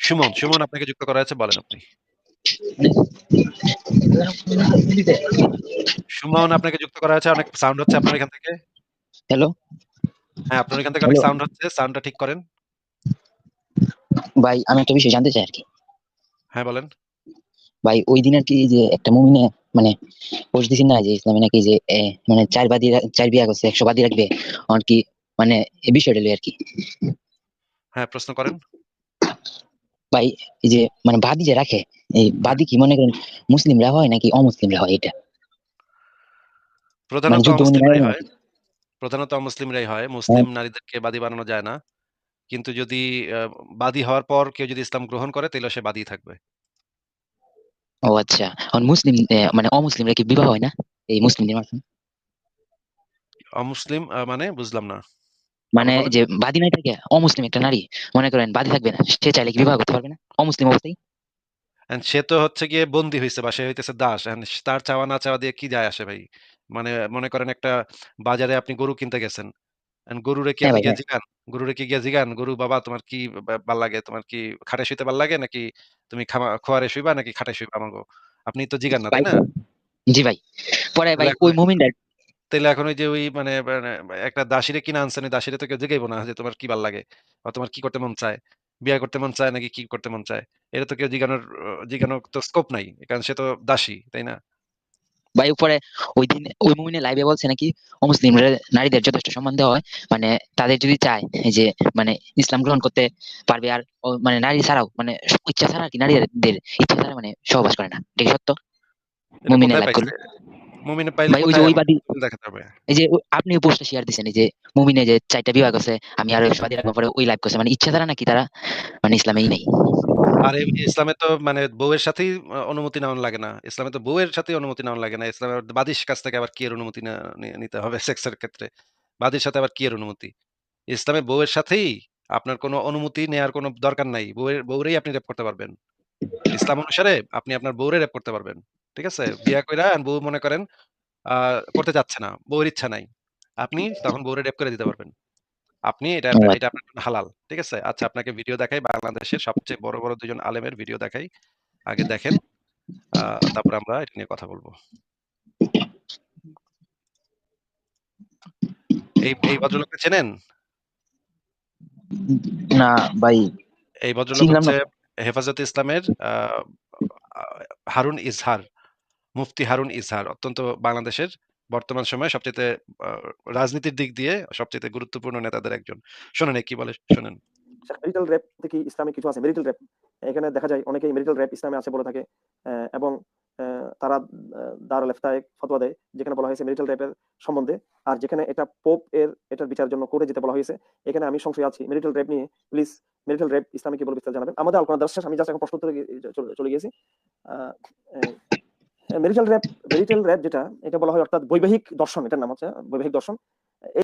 সুমন, সুমন আপনাকে যুক্ত করা হয়েছে বলেন আপনি। সুমন আপনাকে যুক্ত করা হয়েছে। অনেক সাউন্ড হচ্ছে আপনার এখান থেকে। হ্যালো? হ্যাঁ, আপনার এখান থেকে অনেক সাউন্ড হচ্ছে। সাউন্ডটা ঠিক করেন। ভাই আমি একটা বিষয় জানতে চাই আর কি হ্যাঁ, বলেন। ভাই ওই দিন আর কি যে একটা মুমিনে মানে পোস্ট দিছেন না যে ইসলামে নাকি যে মানে ৪ বাদী চার বিয়া করছে ১০০ বাদী রাখবে। আর কি মানে এই বিষয়টা লইয়া আরকি। হ্যাঁ, প্রশ্ন করেন। ভাই এই যে মানে বাদী যে রাখে, এই বাদী কি মনে করেন মুসলিমরা হয় নাকি অমুসলিমরা হয় এটা? মানে প্রধানত যুদ্ধবন্দী অমুসলিমরাই হয়। প্রধানত অমুসলিমরাই হয়। মুসলিম নারীদেরকে বাদী বানানো যায় না। কিন্তু যদি বাদী হওয়ার পর কেউ যদি ইসলাম গ্রহণ করে তাহলে সে বাদীই থাকবে। ও আচ্ছা। এখন মুসলিম মানে অমুসলিমরা কি বিবাহ হয় না? এই মুসলিমদের মাঝখানে? অমুসলিম মানে বুঝলাম না। মানে যে বাদী নাই থাকে অমুসলিম একটা নারী মনে করেন বাদী থাকবে না। সে চাইলে কি বিবাহ করতে পারবে না? অমুসলিম অবস্থায়? সে তো হচ্ছে গিয়ে বন্দী হয়েছে বা সে হইতেছে দাস। তার চাওয়া না চাওয়া দিয়ে কি যায় আসে ভাই? মানে মনে করেন একটা বাজারে আপনি গরু কিনতে গেছেন। গরুরে কি হ্যাঁ গিয়া হ্যাঁ। জিগান? গরুরে কি গিয়ে জিগান? "গরু বাবা তোমার কি ভালো লাগে? তোমার কি খাটে শুইতে ভালো লাগে নাকি তুমি খামা খোয়ারে শুইবা নাকি খাটে শুইবা আমাগো?" আপনি তো জিগান না, তাই না? জি ভাই। পরে ভাই ওই মুমিনরা তাইলে এখন ওই যে ওই মানে মানে একটা দাসীরে কিনা আনছেন, ওই দাসীরে তো কেউ জিগাইব না যে তোমার কি ভালো লাগে? বা তোমার কি করতে মন চায়? বিয়ে করতে মন চায় নাকি কি করতে মন চায়? এটা তো কেউ জিগানোর অ জিগানোর তো স্কোপ নাই। কারণ সে তো দাসী, তাই না? ভাই উপরে ঐদিন ওই মুমিনে লাইভে বলছে নাকি অমুসলিমরা নারীদের যথেষ্ট সম্মান দেওয়া হয়। মানে তাদের যদি চায় এই যে মানে ইসলাম গ্রহণ করতে পারবে আর মানে নারী ছাড়াও মানে ইচ্ছা ছাড়া আরকি নারীদের ইচ্ছা ছাড়া মানে সহবাস করে না। এটা কি সত্য? কোথায় লাইভ। মুমিনে পাইলে ভাই ওই যে কোথায় ওই বাদী দেখাতে হবে। এই যে আপনি পোস্টটা শেয়ার এই যে মুমিনে যে ৪ টা বিবাহ করছে আমি আরও ১০০ বাদী রাখব পরে ওই লাইভ করছে। মানে ইচ্ছা ছাড়া নাকি তারা মানে ইসলামেই নাই। আর ইসলামে তো মানে বউয়ের সাথেই অনুমতি নেওয়ান লাগে না। ইসলামে তো বউয়ের সাথেই অনুমতি নেওয়ান লাগে না। ইসলামে বাদীর কাছ থেকে আবার কি এর অনুমতি নিতে হবে সেক্সের ক্ষেত্রে? বাদীর সাথে আবার কি এর অনুমতি? ইসলামে বউয়ের সাথেই আপনার কোন অনুমতি নেওয়ার কোন দরকার নাই। বউয়ের বউরেই আপনি রেপ করতে পারবেন। ইসলাম অনুসারে আপনি আপনার বউরে রেপ করতে পারবেন। ঠিক আছে? বিয়া কইরা বউ মনে করেন করতে চাচ্ছে না। বউয়ের ইচ্ছা নাই। আপনি তখন বউরে রেপ করে দিতে পারবেন। আপনি এটা এটা। আপনার হালাল। ঠিক আছে? আচ্ছা আপনাকে ভিডিও দেখাই বাংলাদেশের সবচেয়ে বড়, বড় ২ জন আলেমের ভিডিও দেখাই। আগে দেখেন। তারপরে আমরা এটা নিয়ে কথা বলব। এই এই ভদ্রলোককে চেনেন? না ভাই এই ভদ্রলোক হচ্ছে। হেফাজতে ইসলামের হারুন ইজহার। মুফতি হারুন ইজহার। অত্যন্ত বাংলাদেশের বর্তমান সময়ে সবচেয়ে রাজনীতির দিক দিয়ে সবচেয়ে গুরুত্বপূর্ণ নেতাদের একজন। শোনেন কি বলে, শোনেন। ম্যারিটাল রেপ থেকে ইসলামে কিছু আছে ম্যারিটাল রেপ। এখানে দেখা যায় অনেকেই ম্যারিটাল রেপ ইসলামে আছে বলে থাকে। এবং তারা দারুল ইফতায় ফতোয়া দেয়। যেখানে বলা হয়েছে ম্যারিটাল রেপের সম্বন্ধে। আর যেখানে এটা পোপ এর, এটার বিচারের জন্য কোর্টে যেতে বলা হয়েছে। এখানে আমি সংশয়ে আছি। ম্যারিটাল রেপ নিয়ে প্লিজ ম্যারিটাল রেপ ইসলামে কি বলে বিস্তারিত জানাবেন। আমাদের আল কোরআন দর্স শেষ, আমি জাস্ট এখন প্রশ্ন চলে গিয়েছি। ম্যারিটাল রেপ ম্যারিটাল রেপ যেটা, এটা বলা হয় অর্থাৎ বৈবাহিক দর্শন, এটার নাম হচ্ছে বৈবাহিক দর্শন।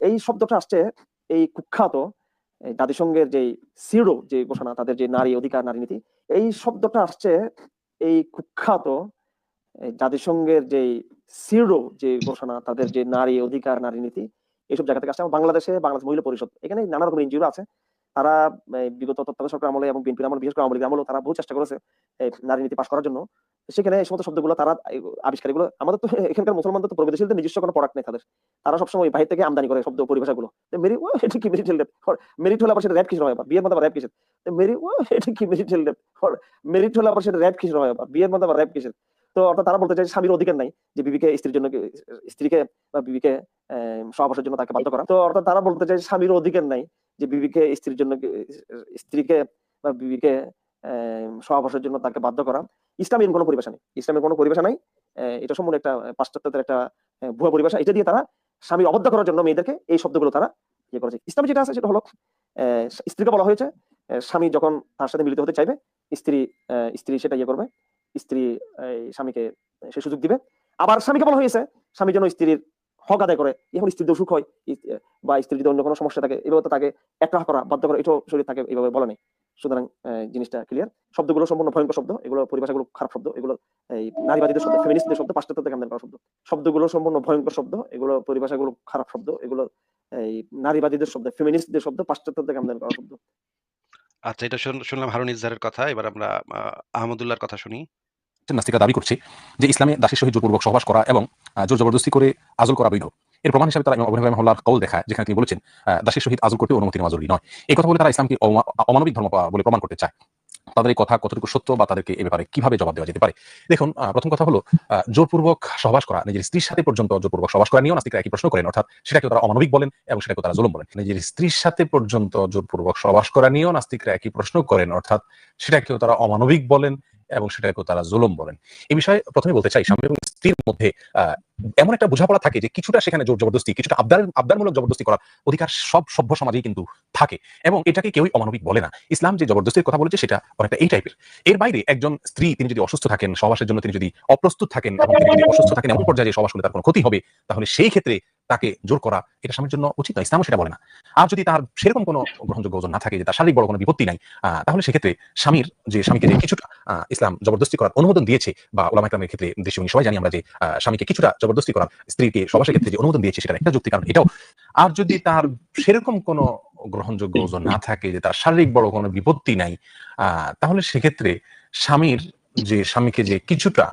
এই শব্দটা আসছে এই কুখ্যাত জাতিসংঘের যে সিডো যে ঘোষণা, তাদের যে নারী অধিকার, নারী নীতি, এই শব্দটা আসছে এই কুখ্যাত জাতিসংঘের যেই সিডো যে ঘোষণা, তাদের যে নারী অধিকার, নারী নীতি, এইসব জায়গা থেকে আসছে। বাংলাদেশে বাংলাদেশ মহিলা পরিষদ এখানে নানা রকম এনজিও আছে। তারা বিগত তত্ত্বাবধায়ক সরকার আমলে এবং বিএনপির আমলে, বিশেষ করে আমলেও তারা বহু চেষ্টা করেছে নারী নীতি পাশ করার জন্য। সেখানে এই সমস্ত শব্দগুলো তারা আবিষ্কার এগুলো আমাদের তো এখানকার মুসলমানদের তো প্রগতিশীলদের নিজস্ব কোনো প্রোডাক্ট নেই তাদের। তারা সবসময় বাহির থেকে আমদানি করে শব্দ পরিভাষাগুলো। মেরি, ও, এটা কি মেরিটাল রেপ মেরিট হলে আবার সেটা র্যাপ কিসের হয় বিয়ের মধ্যে র্যাপ কিসের? মেরি, ও, এটা কি মেরিটাল রেপ মেরিট হলে আবার সেটা র্যাপ কিসের হয় আবার? বিয়ের মধ্যে আবার র্যাপ কিসের? তো অর্থাৎ তারা বলতে চায় স্বামীর অধিকার নাই যে বিবিকে, স্ত্রীর জন্য স্ত্রীকে বা বিবিকে সহবাসের জন্য তাকে বাধ্য করা। তো অর্থাৎ তারা বলতে চায় স্বামীর অধিকার নাই যে বিবিকে, স্ত্রীর জন্য স্ত্রীকে বা বিবিকে সহবাসের জন্য তাকে বাধ্য করা। ইসলামের কোনো পরিভাষা নেই। ইসলামের কোনো পরিভাষা নাই। এটা সম্পূর্ণ একটা পাশ্চাত্যের একটা ভুয়া পরিভাষা। এটা দিয়ে তারা স্বামী অবদ্ধ করার জন্য মেয়েদেরকে এই শব্দগুলো তারা ইয়ে করেছে। ইসলামে যেটা আছে সেটা হলো স্ত্রীকে বলা হয়েছে স্বামী যখন তার সাথে মিলিত হতে চাইবে, স্ত্রী স্ত্রী সেটা ইয়ে করবে, স্ত্রী স্বামীকে সে সুযোগ দিবে। আবার স্বামীকে বলা হয়েছে, স্বামী যেন স্ত্রীর হক আদায় করে এখন স্ত্রীর অসুখ হয় বা স্ত্রীর যদি অন্য কোনো সমস্যা থাকে, এভাবে তাকে একটা করা, বাধ্য করা, এটাও শরীর তাকে এইভাবে বলা নেই। সুতরাং জিনিসটা ক্লিয়ার শব্দগুলো সম্পূর্ণ ভয়ঙ্কর শব্দ। এগুলো পরিভাষাগুলো খারাপ শব্দ। এগুলো এই নারীবাদীদের শব্দ ফেমিনিস্টদের শব্দ পাশ্চাত্য থেকে আমদানি করা শব্দ। শব্দগুলো সম্পূর্ণ ভয়ঙ্কর শব্দ। এগুলো পরিভাষাগুলো খারাপ শব্দ। এগুলো এই নারীবাদীদের শব্দ ফেমিনিস্টদের শব্দ পাশ্চাত্য থেকে আমদানি করা শব্দ। আচ্ছা এটা শুন শুনলাম হারুন ইজাহারের কথা। এবার আমরা আহমদুল্লাহর কথা শুনি। নাস্তিকরা দাবি করছে যে ইসলামে দাসের সহিত জোরপূর্বক সহবাস করা এবং জোর জবরদস্তি করে আজল করা বৈধ। এর প্রমাণ হিসেবে তারা হানিফা রাহিমাহুল্লাহর কৌল দেখায়, যেখানে তিনি বলেছেন দাসের সহিত আজল করতে অনুমতি নেওয়া জরুরি নয়। এই কথা বলে তারা ইসলামকে অমানবিক ধর্ম বলে প্রমাণ করতে চায়। তাদের এই কথা কতটুকু সত্য বা তাদেরকে এ ব্যাপারে কীভাবে জবাব দেওয়া যেতে পারে? দেখুন প্রথম কথা হলো জোরপূর্বক সহবাস করা, নিজের স্ত্রীর সাথে পর্যন্ত জোরপূর্বক সহবাস করা নিয়েও নাস্তিকরা একই প্রশ্ন করেন, অর্থাৎ সেটাকে তারা অমানবিক বলেন এবং সেটাকে তারা জুলুম বলেন। নিজের স্ত্রীর সাথে পর্যন্ত জোরপূর্বক সহবাস করা নিয়েও নাস্তিকরা একই প্রশ্ন করেন, অর্থাৎ সেটাকেও তারা অমানবিক বলেন এবং সেটাকেও তারা জুলুম বলেন। এই বিষয়ে প্রথমে বলতে চাই স্বামী এবং স্ত্রীর মধ্যে এমন একটা বোঝাপড়া থাকে যে কিছুটা সেখানে জোর জবরদস্তি, কিছুটা আবদার, আবদারমূলক জবরদস্তি করার অধিকার সব সভ্য সমাজেই কিন্তু থাকে এবং এটাকে কেউই অমানবিক বলে না। ইসলাম যে জবরদস্তির কথা বলেছে সেটা অনেকটা এই টাইপের এর বাইরে একজন স্ত্রী, তিনি যদি অসুস্থ থাকেন, সহবাসের জন্য তিনি যদি অপ্রস্তুত থাকেন, এবং তিনি যদি অসুস্থ থাকেন এমন পর্যায়ে যে সহবাস করলে তার কোনো ক্ষতি হবে, তাহলে সেই ক্ষেত্রে তাকে জোর করা এটা স্বামীর জন্য উচিত নয়। ইসলামও সেটা বলে না। আর যদি তার সেরকম কোনো গ্রহণযোগ্য ওজন না থাকে, যে তার শারীরিক বড় কোনো বিপত্তি নাই তাহলে সেক্ষেত্রে স্বামীর, যে স্বামীকে যে কিছুটা ইসলাম জবরদস্তি করার অনুমোদন দিয়েছে বা ওলামা ইকরামের ক্ষেত্রে দৃষ্টিভঙ্গি সবাই জানি আমরা যে স্বামীকে কিছুটা জবরদস্তি করার স্ত্রীকে সবাসের ক্ষেত্রে যে অনুমোদন দিয়েছে সেটা একটা যুক্তি কারণ এটাও আর যদি তার সেরকম কোনো গ্রহণযোগ্য ওজন না থাকে যে তার শারীরিক বড় কোনো বিপত্তি নাই তাহলে সেক্ষেত্রে স্বামীর যে স্বামীকে যে কিছুটা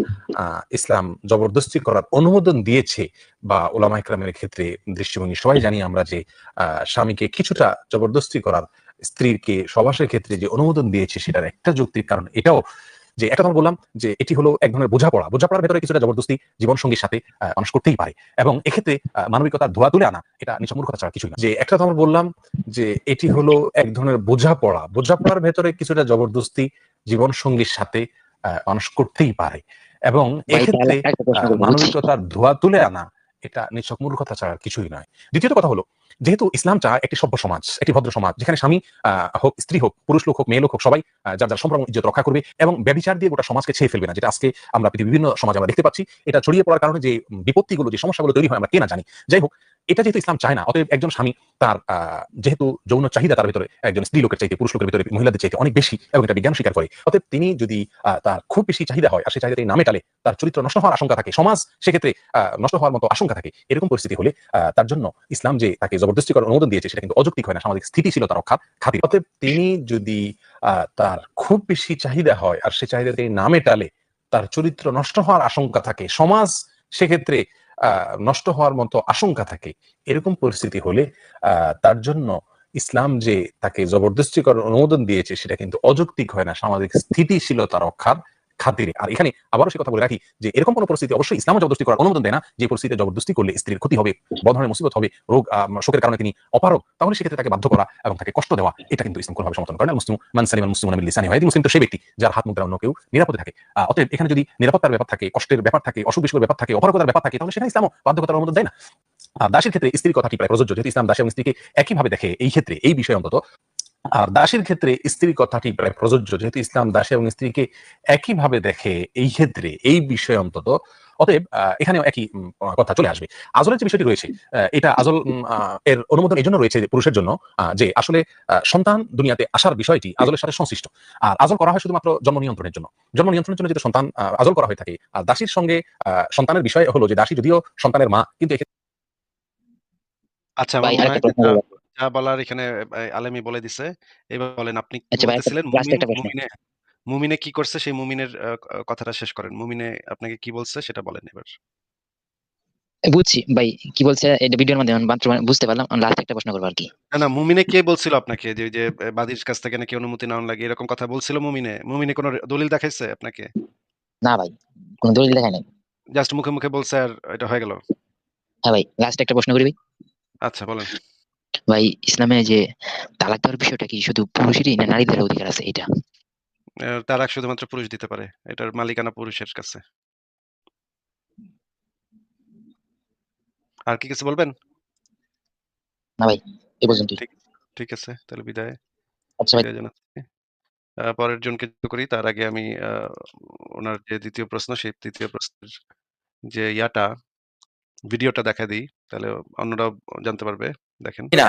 ইসলাম জবরদস্তি করার অনুমোদন দিয়েছে বা ওলামা ইকরামের ক্ষেত্রে দৃষ্টিভঙ্গি সবাই জানি আমরা যে আহ, স্বামীকে কিছুটা জবরদস্তি করার স্ত্রীকে সবাসের ক্ষেত্রে যে অনুমোদন দিয়েছে সেটার একটা যুক্তির কারণ এটাও যে একটা কথা বললাম যে এটি হলো এক ধরনের বোঝাপড়া। বোঝাপড়ার ভেতরে কিছুটা জবরদস্তি জীবন সঙ্গীর সাথে মানুষ করতেই পারে এবং এক্ষেত্রে মানবিকতার ধোয়া তুলে আনা এটা নিচে মূর্খতা ছাড়া কিছুই না। যে একটা আমরা বললাম যে এটি হলো এক ধরনের বোঝাপড়া। বোঝাপড়ার ভেতরে কিছুটা জবরদস্তি জীবন সঙ্গীর সাথে আহ, মানুষ করতেই পারে এবং এক্ষেত্রে। মানবিকতার ধোয়া তুলে আনা এটা নিছক মূর্খতা ছাড়া কিছুই নয়। দ্বিতীয়ত কথা হলো যেহেতু ইসলাম চায় একটি সভ্য সমাজ, একটি ভদ্র সমাজ, যেখানে স্বামী হোক, স্ত্রী হোক, পুরুষ লোক হোক, মেয়ে লোক হোক, সবাই যার যার সম্পর্ক, ইজ্জত রক্ষা করবে এবং ব্যবচার দিয়ে গোটা সমাজকে ছেয়ে ফেলবে না, যেটা আজকে আমরা পৃথিবীর বিভিন্ন সমাজ আমরা দেখতে পাচ্ছি। এটা ছড়িয়ে পড়ার কারণে যে বিপত্তিগুলো, যে সমস্যাগুলো তৈরি হয়, আমরা কে না জানি। যাই হোক এটা যেহেতু ইসলাম চায় না, অতএব একজন স্বামী তার যেহেতু যৌন চাহিদা তার ভিতরে, একজন স্ত্রী লোকের চাইতে, পুরুষ লোকের ভিতরে মহিলাদের চাইতে অনেক বেশি এবং এটা বিজ্ঞান স্বীকার করে। অতএব তিনি যদি তার খুব বেশি চাহিদা হয়, আর সেই চাহিদাটি না মেটালে তার চরিত্র নষ্ট হওয়ার আশঙ্কা থাকে, সমাজ সেক্ষেত্রে নষ্ট হওয়ার মতো আশঙ্কা থাকে, এরকম পরিস্থিতি হলে তার জন্য ইসলাম যে তাকে জবরদস্তি করার অনুমোদন দিয়েছে, সেটা কিন্তু অযৌক্তিক হয় না, সামাজিক স্থিতিশীলতা রক্ষার খাতির। অতএব তিনি যদি তার খুব বেশি চাহিদা হয়, আর সে চাহিদা তিনি না মেটালে তার চরিত্র নষ্ট হওয়ার আশঙ্কা থাকে, সমাজ সেক্ষেত্রে নষ্ট হওয়ার মতো আশঙ্কা থাকে। এরকম পরিস্থিতি হলে তার জন্য ইসলাম যে তাকে জবরদস্তি করার অনুমোদন দিয়েছে, সেটা কিন্তু অযৌক্তিক হয় না। সামাজিক স্থিতিশীলতা রক্ষার খাতিরে। আর এখানে আবারও সে কথা বলে রাখি যে, এরকম কোনো পরিস্থিতি অবশ্যই ইসলাম জবরদস্তি করার অনুমোদন দেয় না। যে পরিস্থিতিতে জবরদস্তি করলে স্ত্রীর ক্ষতি হবে বড় মুসিবত হবে, রোগ শোকের কারণে তিনি অপারক তাহলে সেক্ষেত্রে তাকে বাধ্য করা এবং তাকে কষ্ট দেওয়া, এটা কিন্তু ইসলাম কোনোভাবে সমর্থন করে না। মুসলিম মান সালিম মুসলিম মিন লিসানি হয় মুসলিম, তো সেই ব্যক্তি যার হাত মুদ্রা অন্য কেউ নিরাপদে থাকে। অতএব এখানে যদি নিরাপত্তার ব্যাপার থাকে, কষ্টের ব্যাপার থাকে, অসুখ বিসুখের ব্যাপার থাকে অপারকতার ব্যাপার থাকে, তাহলে সেটা ইসলাম বাধ্যকতার অনুমোদন দেয় না। দাসের ক্ষেত্রে স্ত্রীর কথাটি প্রায় প্রযোজ্য? যেহেতু ইসলাম দাস এবং স্ত্রীকে একইভাবে দেখে, এই ক্ষেত্রে, এই বিষয়ে অন্তত আর দাসের ক্ষেত্রে স্ত্রীর কথাটি প্রায় প্রযোজ্য যেহেতু ইসলাম দাস এবং স্ত্রীকে একইভাবে দেখে এই ক্ষেত্রে এই বিষয়ে অন্তত। অতএব এখানেও একই কথা চলে আসবে। আজলের যে বিষয়টি রয়েছে এটা আজল এর অনুমোদন এই জন্য রয়েছে পুরুষের জন্য যে আসলে সন্তান দুনিয়াতে আসার বিষয়টি আজলের সাথে সংশ্লিষ্ট। আর আজল করা হয় শুধুমাত্র জন্ম নিয়ন্ত্রণের জন্য। জন্ম নিয়ন্ত্রণের জন্য যেটা সন্তান আহ, আজল করা হয়ে থাকে আর দাসীর সঙ্গে আহ, সন্তানের বিষয় হলো যে দাসী যদিও সন্তানের মা কিন্তু আচ্ছা মনে যা বলার এখানে আ আলেমই বলে দিছে। এবার বলেন আপনি আচ্ছা বলতেছিলেন? মুমিন। মুমিনে কি করছে সেই মুমিনের কথাটা শেষ করেন। মুমিনে আপনাকে কি বলছে সেটা বলেন এবার। বুঝছি ভাই কি বলছে এটা ভিডিওর মাধ্যমে মাত্র বুঝতে পারলাম লাস্ট একটা প্রশ্ন করব আর কি না, না মুমিনে কে বলছিল আপনাকে যে যে বাদীর কাছ থেকে নাকি অনুমতি নেওয়া লাগে এরকম কথা বলছিল মুমিনে? মুমিনে কোন দলিল দেখাইছে আপনাকে? না ভাই কোনো দলিল দেখায় নাই জাস্ট মুখে, মুখে বলছে আর এটা হয়ে গেল? হ্যাঁ ভাই লাস্ট একটা প্রশ্ন করি ভাই আচ্ছা বলেন। ভাই ইসলামে যে তালাক দেওয়ার বিষয়টা কি শুধু পুরুষেরই না নারীদের অধিকার আছে এটা তালাক শুধুমাত্র পুরুষ দিতে পারে। এটার মালিকানা পুরুষের কাছে। আর কি কিছু বলবেন? না ভাই এ পর্যন্তই ঠিক ঠিক আছে। তাহলে বিদায়। আচ্ছা ভাই পরের জনকে যুক্ত করি। তার আগে আমি আ উনার যে দ্বিতীয় প্রশ্ন সেই ৩য় প্রশ্নের যে ইয়াটা ভিডিওটা দেখা দিই তাহলে অন্যরাও জানতে পারবে। দেখেন। না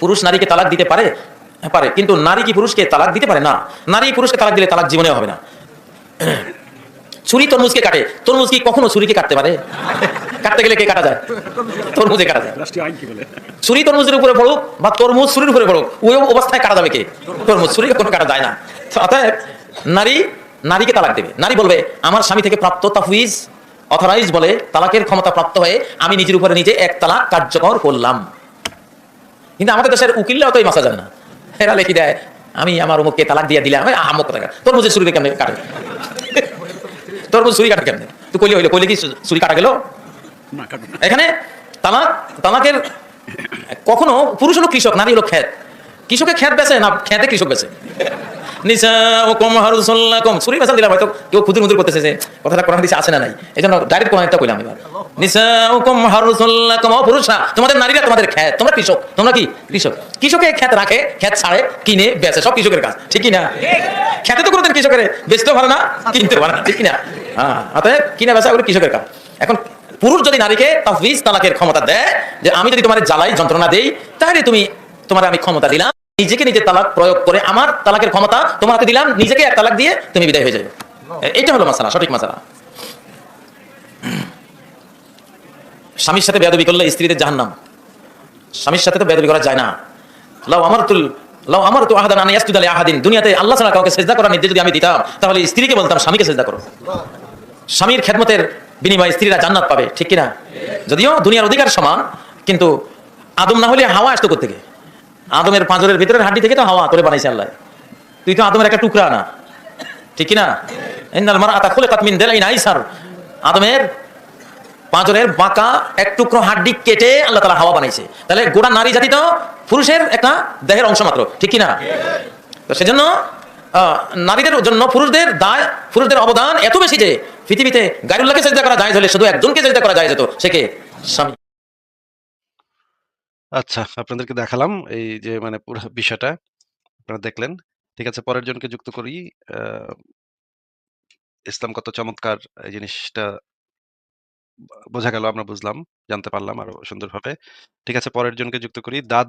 পুরুষ নারীকে তালাক দিতে পারে? পারে। কিন্তু নারী কি পুরুষকে তালাক দিতে পারে? না। নারী পুরুষকে তালাক দিলে তালাক জীবনেও হবে না। ছুরি তরমুজকে কাটে। তরমুজ কি কখনো ছুরিকে কাটতে পারে? কাটতে গেলে কে কাটা যায়? তরমুজে কাটা যায়। ছুরি তরমুজের উপরে পড়ুক বা তরমুজ ছুরির উপরে পড়ুক ওই অবস্থায় কাটা যাবে কে? তরমুজ। ছুরি কোনো কাটা যায় না। অতএব নারী নারীকে তালাক দেবে। নারী বলবে আমার স্বামী থেকে প্রাপ্ত তাফুইজ অথরাইজ বলে তালাকের ক্ষমতা প্রাপ্ত হয়ে আমি নিজের উপরে নিজে এক তালাক কার্যকর করলাম। কিন্তু আমাদের দেশের উকিলরা অতই মাসা জানে না। এরা লেখি দেয় আমি আমার অমুককে তালাক দিয়ে দিলাম আমি আমক তোর তরমুজের ছুরি কেমনে কাটে? তরমুজ ছুরি কাটে কেমনে? তুই কইলে হইল কইলে কি ছুরি কাটা গেল? এখানে তালাক তালাকের কখনো পুরুষ হলো কৃষক নারী হলো খ্যাত কৃষকে খ্যাত বেছে না খ্যাতে কৃষক বেছে কি? কিনতে পারে না। ঠিক না? হ্যাঁ কৃষকের এখন পুরুষ যদি নারীকে তাফিজ তালাকের ক্ষমতা দেয়, যে আমি যদি তোমার জ্বালাই, যন্ত্রণা দেই, তাহলে তুমি, তোমার আমি ক্ষমতা দিলাম। নিজেকে নিজে তালাক প্রয়োগ করে আমার তালাকের ক্ষমতা তোমাকে দিলাম, নিজেকে এক তালাক দিয়ে তুমি বিদায় হয়ে যাবে। এটা হলো মাসালা, সঠিক মাসালা। স্বামীর সাথে বেদবি করলে স্ত্রীদের জাহান্নাম। স্বামীর সাথে তো বেদবি করা যায় না। লাও আমার তুল লাও আমার তো আহাদান আনি ইয়াসজুদা আহাদিন। দুনিয়াতে আল্লাহ ছাড়া কাউকে সেজদা করার নির্দেশ যদি আমি দিতাম, তাহলে স্ত্রীকে বলতাম, স্বামীকে সেজদা করো। স্বামীর খেদমতের বিনিময়ে স্ত্রীরা জান্নাত পাবে, ঠিক কিনা? যদিও দুনিয়ার অধিকার সমান, কিন্তু আদম না হলে হাওয়া আসতো থেকে আদমের পাঁজরের ভিতরের হাড্ডি থেকে তো হাওয়া করে বানাইছে আল্লাহ। তুই তো আদমের একটা টুকরা না। ঠিক কিনা? ইন্নাল মারআতা খুলিকাত মিন দিলাইন আইসার। আদমের পাঁজরের বাঁকা এক টুকরো হাড্ডি কেটে আল্লাহ তাআলা হাওয়া বানাইছে। তাহলে গোটা নারী জাতি তো পুরুষের একটা দেহের অংশ মাত্র। ঠিক কিনা? তো সেজন্য নারীদের জন্য পুরুষদের দায়, পুরুষদের অবদান এত বেশি যে পৃথিবীতে গাইরুল্লাহকে চেষ্টা করা যায় হলে শুধু একজনকে চেষ্টা করা যায় যেত সে কে? স্বামী। আচ্ছা আপনাদেরকে দেখালাম এই যে মানে পুরো বিষয়টা। আপনারা দেখলেন। ঠিক আছে পরের জনকে যুক্ত করি। আহ, ইসলাম কত চমৎকার এই জিনিসটা বোঝা গেল আমরা বুঝলাম জানতে পারলাম আরও সুন্দরভাবে। ঠিক আছে পরের জনকে যুক্ত করি। দাঁত